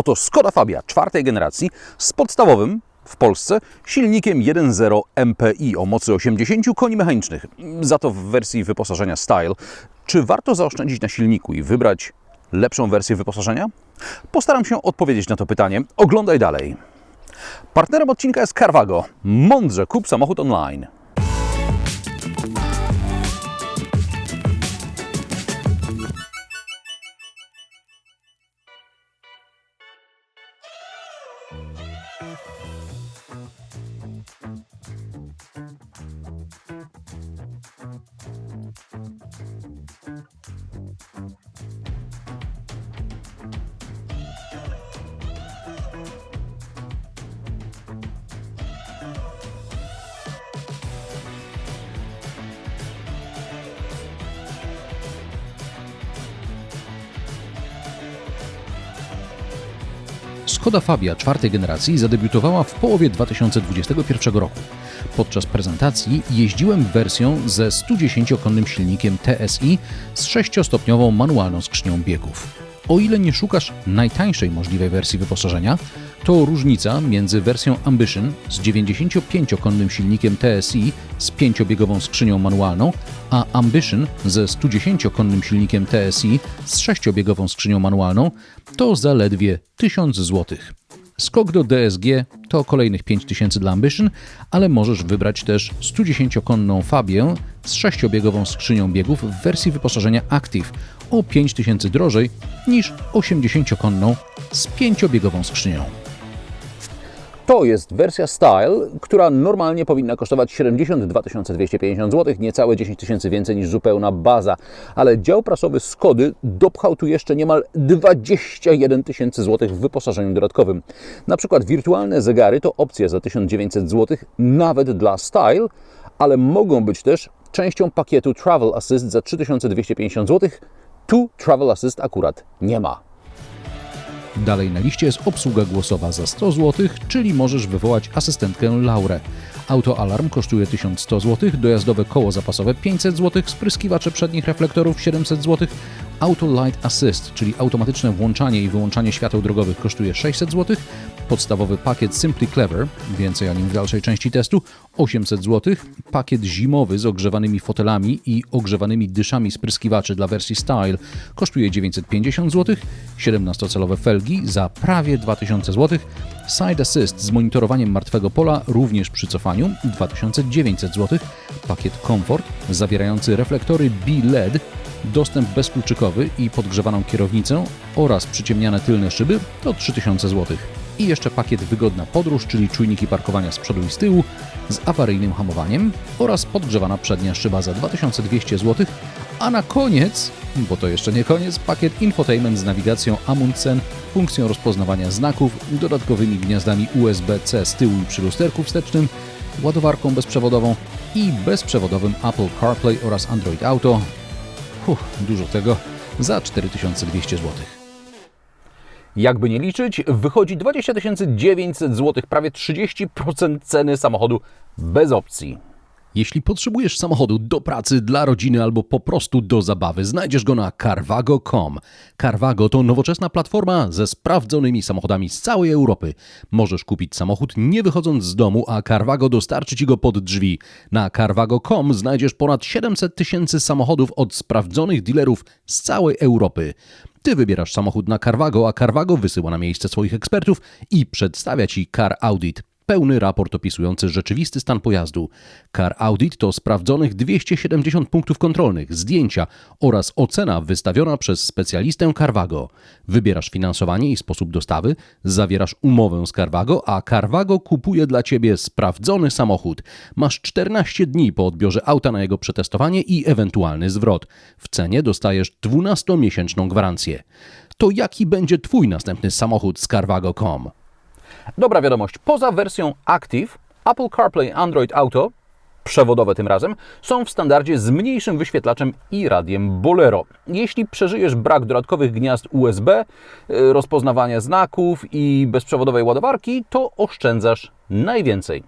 Oto Skoda Fabia czwartej generacji z podstawowym w Polsce silnikiem 1.0 MPI o mocy 80 koni mechanicznych, za to w wersji wyposażenia Style. Czy warto zaoszczędzić na silniku i wybrać lepszą wersję wyposażenia? Postaram się odpowiedzieć na to pytanie. Oglądaj dalej. Partnerem odcinka jest Carvago. Mądrze kup samochód online. Skoda Fabia czwartej generacji zadebiutowała w połowie 2021 roku. Podczas prezentacji jeździłem wersją ze 110-konnym silnikiem TSI z 6-stopniową manualną skrzynią biegów. O ile nie szukasz najtańszej możliwej wersji wyposażenia, to różnica między wersją Ambition z 95-konnym silnikiem TSI z 5-biegową skrzynią manualną, a Ambition ze 110-konnym silnikiem TSI z 6-biegową skrzynią manualną to zaledwie 1000 zł. Skok do DSG to kolejnych 5000 dla Ambition, ale możesz wybrać też 110-konną Fabię z 6-biegową skrzynią biegów w wersji wyposażenia Active o 5000 drożej niż 80-konną z 5-biegową skrzynią. To jest wersja Style, która normalnie powinna kosztować 72 250 zł, niecałe 10 tysięcy więcej niż zupełna baza. Ale dział prasowy Skody dopchał tu jeszcze niemal 21 tysięcy złotych w wyposażeniu dodatkowym. Na przykład wirtualne zegary to opcja za 1900 zł, nawet dla Style, ale mogą być też częścią pakietu Travel Assist za 3250 zł. Tu Travel Assist akurat nie ma. Dalej na liście jest obsługa głosowa za 100 zł, czyli możesz wywołać asystentkę Laurę. Autoalarm kosztuje 1100 zł, dojazdowe koło zapasowe 500 zł, spryskiwacze przednich reflektorów 700 zł, Auto Light Assist, czyli automatyczne włączanie i wyłączanie świateł drogowych kosztuje 600 zł, podstawowy pakiet Simply Clever, więcej o nim w dalszej części testu, 800 zł, pakiet zimowy z ogrzewanymi fotelami i ogrzewanymi dyszami spryskiwaczy dla wersji Style kosztuje 950 zł, 17-calowe felgi za prawie 2000 zł, Side Assist z monitorowaniem martwego pola również przy cofaniu 2900 zł, pakiet Comfort zawierający reflektory B-LED dostęp bezkluczykowy i podgrzewaną kierownicę oraz przyciemniane tylne szyby to 3000 zł. I jeszcze pakiet Wygodna Podróż, czyli czujniki parkowania z przodu i z tyłu z awaryjnym hamowaniem oraz podgrzewana przednia szyba za 2200 zł. A na koniec, bo to jeszcze nie koniec, pakiet Infotainment z nawigacją Amundsen, funkcją rozpoznawania znaków, dodatkowymi gniazdami USB-C z tyłu i przy lusterku wstecznym, ładowarką bezprzewodową i bezprzewodowym Apple CarPlay oraz Android Auto, Dużo tego za 4200 zł. Jakby nie liczyć, wychodzi 20 900 zł, prawie 30% ceny samochodu bez opcji. Jeśli potrzebujesz samochodu do pracy, dla rodziny albo po prostu do zabawy, znajdziesz go na carvago.com. Carvago to nowoczesna platforma ze sprawdzonymi samochodami z całej Europy. Możesz kupić samochód nie wychodząc z domu, a Carvago dostarczy Ci go pod drzwi. Na carvago.com znajdziesz ponad 700 tysięcy samochodów od sprawdzonych dealerów z całej Europy. Ty wybierasz samochód na Carvago, a Carvago wysyła na miejsce swoich ekspertów i przedstawia Ci Car Audit pełny raport opisujący rzeczywisty stan pojazdu. Car Audit to sprawdzonych 270 punktów kontrolnych, zdjęcia oraz ocena wystawiona przez specjalistę Carvago. Wybierasz finansowanie i sposób dostawy, zawierasz umowę z Carvago, a Carvago kupuje dla Ciebie sprawdzony samochód. Masz 14 dni po odbiorze auta na jego przetestowanie i ewentualny zwrot. W cenie dostajesz 12-miesięczną gwarancję. To jaki będzie Twój następny samochód z Carvago.com? Dobra wiadomość, poza wersją Active, Apple CarPlay Android Auto, przewodowe tym razem, są w standardzie z mniejszym wyświetlaczem i radiem Bolero. Jeśli przeżyjesz brak dodatkowych gniazd USB, y, rozpoznawania znaków i bezprzewodowej ładowarki, to oszczędzasz najwięcej.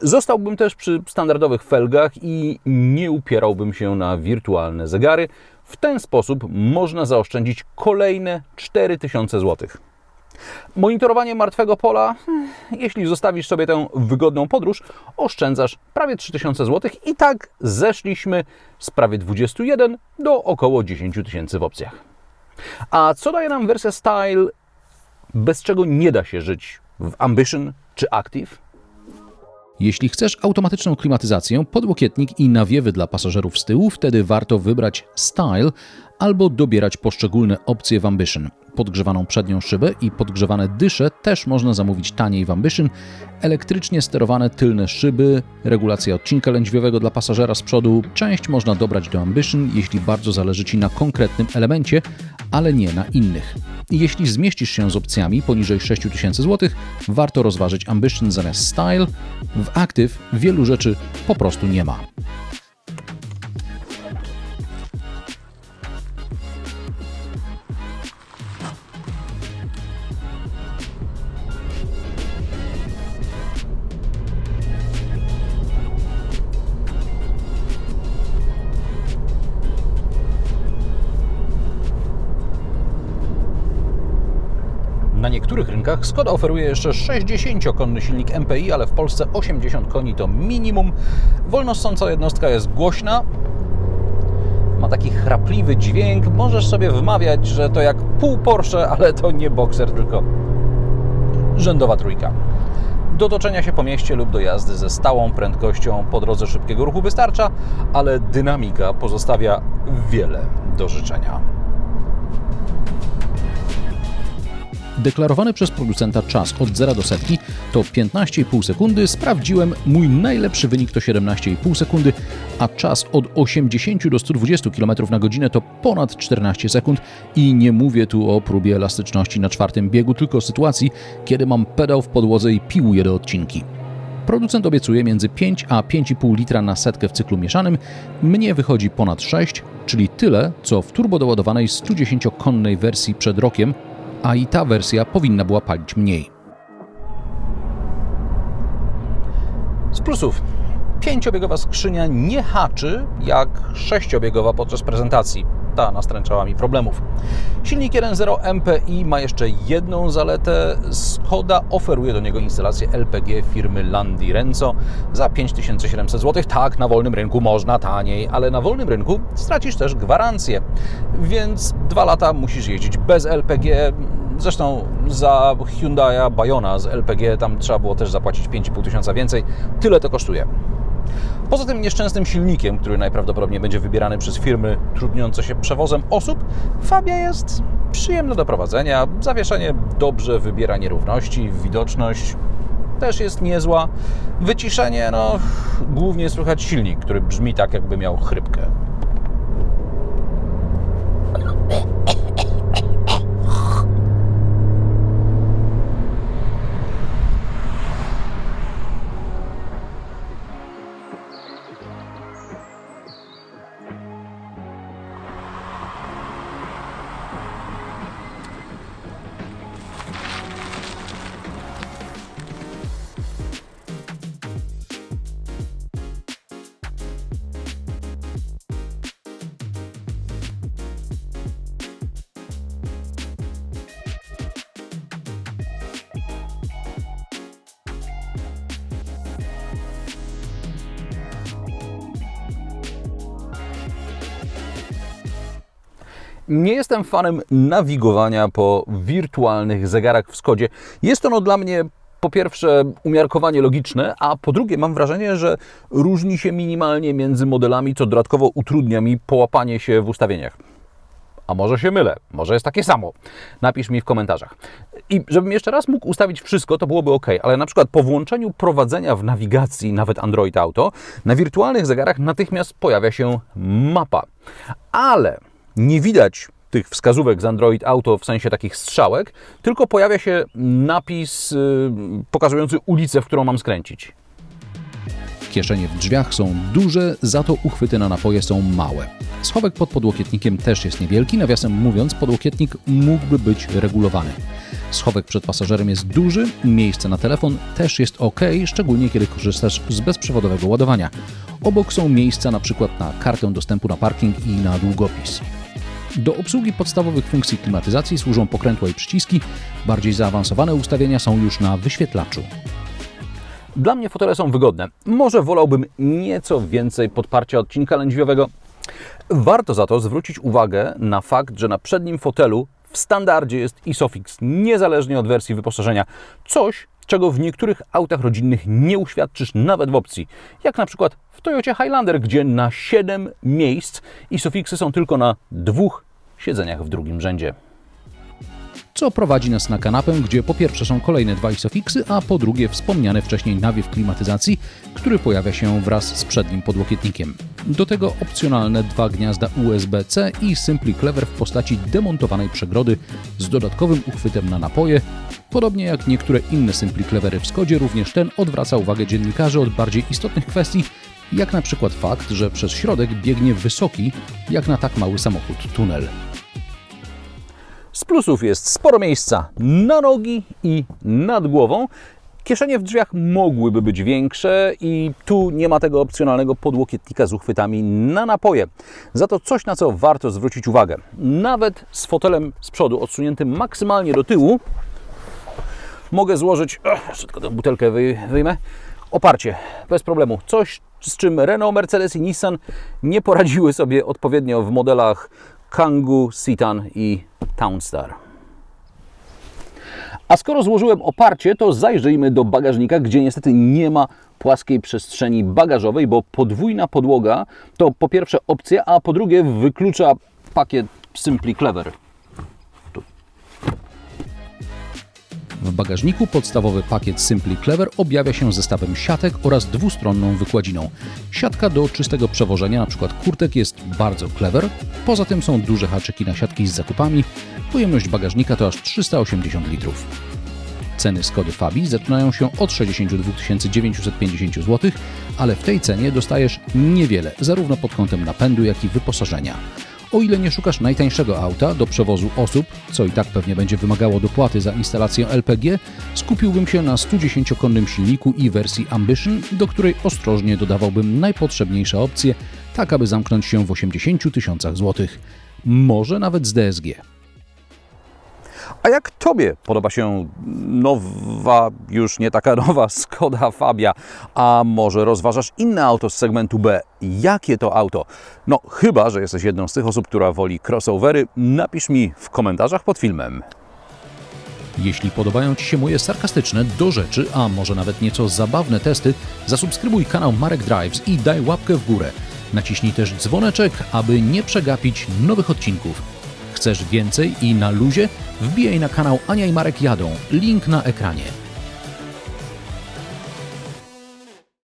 Zostałbym też przy standardowych felgach i nie upierałbym się na wirtualne zegary. W ten sposób można zaoszczędzić kolejne 4000 zł. Monitorowanie martwego pola, hmm, jeśli zostawisz sobie tę wygodną podróż, oszczędzasz prawie 3000 zł i tak zeszliśmy z prawie 21 do około 10 tysięcy w opcjach. A co daje nam wersja Style, bez czego nie da się żyć w Ambition czy Active? Jeśli chcesz automatyczną klimatyzację, podłokietnik i nawiewy dla pasażerów z tyłu, wtedy warto wybrać Style albo dobierać poszczególne opcje w Ambition. Podgrzewaną przednią szybę i podgrzewane dysze też można zamówić taniej w Ambition. Elektrycznie sterowane tylne szyby, regulacja odcinka lędźwiowego dla pasażera z przodu. Część można dobrać do Ambition, jeśli bardzo zależy Ci na konkretnym elemencie, ale nie na innych. Jeśli zmieścisz się z opcjami poniżej 6000 zł, warto rozważyć Ambition zamiast Style. W Active wielu rzeczy po prostu nie ma. Na niektórych rynkach Skoda oferuje jeszcze 60-konny silnik MPI, ale w Polsce 80 koni to minimum. Wolnossąca jednostka jest głośna, ma taki chrapliwy dźwięk. Możesz sobie wmawiać, że to jak pół Porsche, ale to nie Boxer, tylko rzędowa trójka. Do toczenia się po mieście lub do jazdy ze stałą prędkością po drodze szybkiego ruchu wystarcza, ale dynamika pozostawia wiele do życzenia. Deklarowany przez producenta czas od 0 do setki to 15,5 sekundy. Sprawdziłem, mój najlepszy wynik to 17,5 sekundy, a czas od 80 do 120 km na godzinę to ponad 14 sekund i nie mówię tu o próbie elastyczności na czwartym biegu, tylko o sytuacji, kiedy mam pedał w podłodze i piłuję do odcinki. Producent obiecuje między 5 a 5,5 litra na setkę w cyklu mieszanym. Mnie wychodzi ponad 6, czyli tyle, co w turbodoładowanej 110-konnej wersji przed rokiem, a i ta wersja powinna była palić mniej. Z plusów. Pięciobiegowa skrzynia nie haczy jak sześciobiegowa podczas prezentacji. Ta nastręczała mi problemów. Silnik 1.0 MPI ma jeszcze jedną zaletę. Skoda oferuje do niego instalację LPG firmy Landi Renzo za 5700 zł. Tak, na wolnym rynku można taniej, ale na wolnym rynku stracisz też gwarancję. Więc dwa lata musisz jeździć bez LPG. Zresztą za Hyundai'a Bayona z LPG tam trzeba było też zapłacić 5,5 tysiąca więcej. Tyle to kosztuje. Poza tym nieszczęsnym silnikiem, który najprawdopodobniej będzie wybierany przez firmy trudniące się przewozem osób, Fabia jest przyjemna do prowadzenia, zawieszenie dobrze wybiera nierówności, widoczność też jest niezła, wyciszenie, no głównie słychać silnik, który brzmi tak jakby miał chrypkę. Nie jestem fanem nawigowania po wirtualnych zegarach w Skodzie. Jest ono dla mnie po pierwsze umiarkowanie logiczne, a po drugie mam wrażenie, że różni się minimalnie między modelami, co dodatkowo utrudnia mi połapanie się w ustawieniach. A może się mylę, może jest takie samo. Napisz mi w komentarzach. I żebym jeszcze raz mógł ustawić wszystko, to byłoby ok, ale na przykład po włączeniu prowadzenia w nawigacji, nawet Android Auto, na wirtualnych zegarach natychmiast pojawia się mapa. Ale nie widać tych wskazówek z Android Auto w sensie takich strzałek, tylko pojawia się napis yy, pokazujący ulicę, w którą mam skręcić. Kieszenie w drzwiach są duże, za to uchwyty na napoje są małe. Schowek pod podłokietnikiem też jest niewielki, nawiasem mówiąc, podłokietnik mógłby być regulowany. Schowek przed pasażerem jest duży, miejsce na telefon też jest ok, szczególnie kiedy korzystasz z bezprzewodowego ładowania. Obok są miejsca na przykład na kartę dostępu na parking i na długopis. Do obsługi podstawowych funkcji klimatyzacji służą pokrętła i przyciski, bardziej zaawansowane ustawienia są już na wyświetlaczu. Dla mnie fotele są wygodne. Może wolałbym nieco więcej podparcia odcinka lędźwiowego. Warto za to zwrócić uwagę na fakt, że na przednim fotelu w standardzie jest ISOFIX, niezależnie od wersji wyposażenia. Coś, czego w niektórych autach rodzinnych nie uświadczysz nawet w opcji. Jak na przykład w Toyocie Highlander, gdzie na 7 miejsc ISOFIXy są tylko na dwóch siedzeniach w drugim rzędzie. Co prowadzi nas na kanapę, gdzie po pierwsze są kolejne dwa isofixy, a po drugie wspomniany wcześniej nawiew klimatyzacji, który pojawia się wraz z przednim podłokietnikiem. Do tego opcjonalne dwa gniazda USB-C i Simply Clever w postaci demontowanej przegrody z dodatkowym uchwytem na napoje. Podobnie jak niektóre inne Simply Clevery w Skodzie, również ten odwraca uwagę dziennikarzy od bardziej istotnych kwestii, jak na przykład fakt, że przez środek biegnie wysoki, jak na tak mały samochód, tunel. Z plusów jest sporo miejsca na nogi i nad głową. Kieszenie w drzwiach mogłyby być większe i tu nie ma tego opcjonalnego podłokietnika z uchwytami na napoje. Za to coś, na co warto zwrócić uwagę. Nawet z fotelem z przodu odsuniętym maksymalnie do tyłu mogę złożyć, jeszcze tylko tę butelkę wyj- wyjmę, oparcie, bez problemu. Coś, z czym Renault, Mercedes i Nissan nie poradziły sobie odpowiednio w modelach Kangoo, Citan i Townstar. A skoro złożyłem oparcie, to zajrzyjmy do bagażnika, gdzie niestety nie ma płaskiej przestrzeni bagażowej, bo podwójna podłoga to po pierwsze opcja, a po drugie wyklucza pakiet Simply Clever. W bagażniku podstawowy pakiet Simply Clever objawia się zestawem siatek oraz dwustronną wykładziną. Siatka do czystego przewożenia, np. kurtek, jest bardzo clever. Poza tym są duże haczyki na siatki z zakupami. Pojemność bagażnika to aż 380 litrów. Ceny Skody Fabii zaczynają się od 62 950 zł, ale w tej cenie dostajesz niewiele, zarówno pod kątem napędu, jak i wyposażenia. O ile nie szukasz najtańszego auta do przewozu osób, co i tak pewnie będzie wymagało dopłaty za instalację LPG, skupiłbym się na 110-konnym silniku i wersji Ambition, do której ostrożnie dodawałbym najpotrzebniejsze opcje, tak aby zamknąć się w 80 tysiącach złotych. Może nawet z DSG. A jak Tobie podoba się nowa, już nie taka nowa Skoda Fabia? A może rozważasz inne auto z segmentu B? Jakie to auto? No, chyba, że jesteś jedną z tych osób, która woli crossovery, napisz mi w komentarzach pod filmem. Jeśli podobają Ci się moje sarkastyczne, do rzeczy, a może nawet nieco zabawne testy, zasubskrybuj kanał Marek Drives i daj łapkę w górę. Naciśnij też dzwoneczek, aby nie przegapić nowych odcinków. Chcesz więcej i na luzie? Wbijaj na kanał Ania i Marek jadą. Link na ekranie.